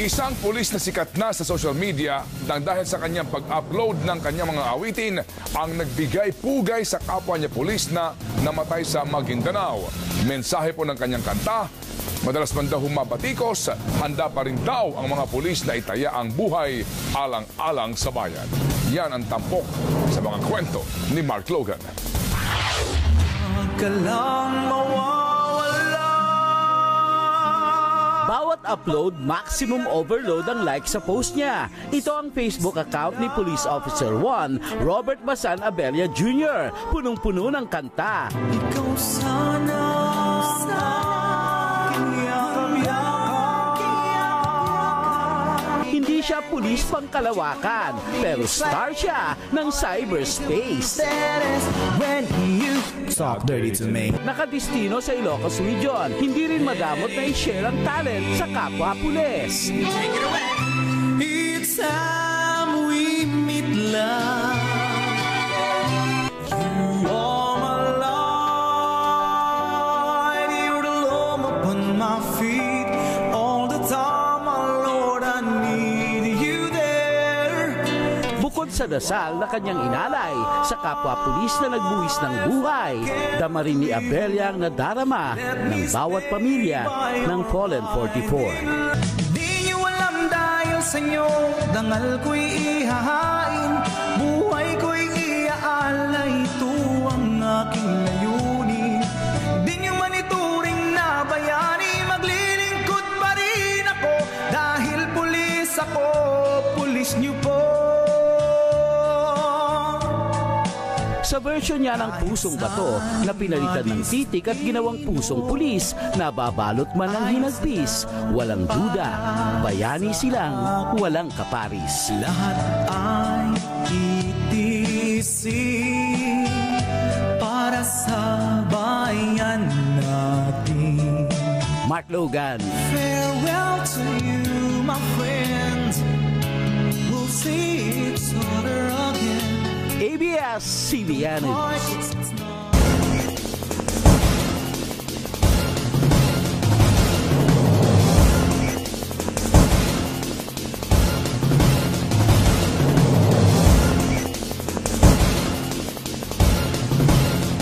Isang pulis na sikat na sa social media nang dahil sa kanyang pag-upload ng kanyang mga awitin ang nagbigay pugay sa kapwa niya pulis na namatay sa Maguindanao. Mensahe po ng kanyang kanta, madalas man daw humabatikos, handa pa rin daw ang mga pulis na itaya ang buhay alang-alang sa bayan. Yan ang tampok sa mga kwento ni Mark Logan. ka lang Bawat upload, maximum overload ang like sa post niya. Ito ang Facebook account ni Police Officer 1, Robert Basan Abella Jr. Punong-puno ng kanta. Ikaw sana Hindi siya pulis pangkalawakan, pero star siya ng cyberspace. Talk dirty to me. Nakadistino sa Ilocos Region, hindi rin madamot na i-share ang talent sa kapwa pulis. It's time we meet love. My feet sa dasal na kanyang inalay sa kapwa pulis na nagbuwis ng buhay, dama rin ni Abelia ang nadarama ng bawat pamilya ng Fallen 44. Di nyo alam dahil sa inyo Dangal ko'y ihahain Buhay ko'y iaalay Ito ang aking layunin. Di nyo man ituring na bayani Maglilingkod pa rin ako Dahil pulis ako Pulis nyo po Sa version niya ng pusong bato na pinalitan ng titik at ginawang pusong pulis na babalot man ng hinagpis, walang duda, bayani silang walang kaparis. Lahat ay itisip Para sa bayan natin Mark Logan, Farewell to you, my friends. podcast CBN.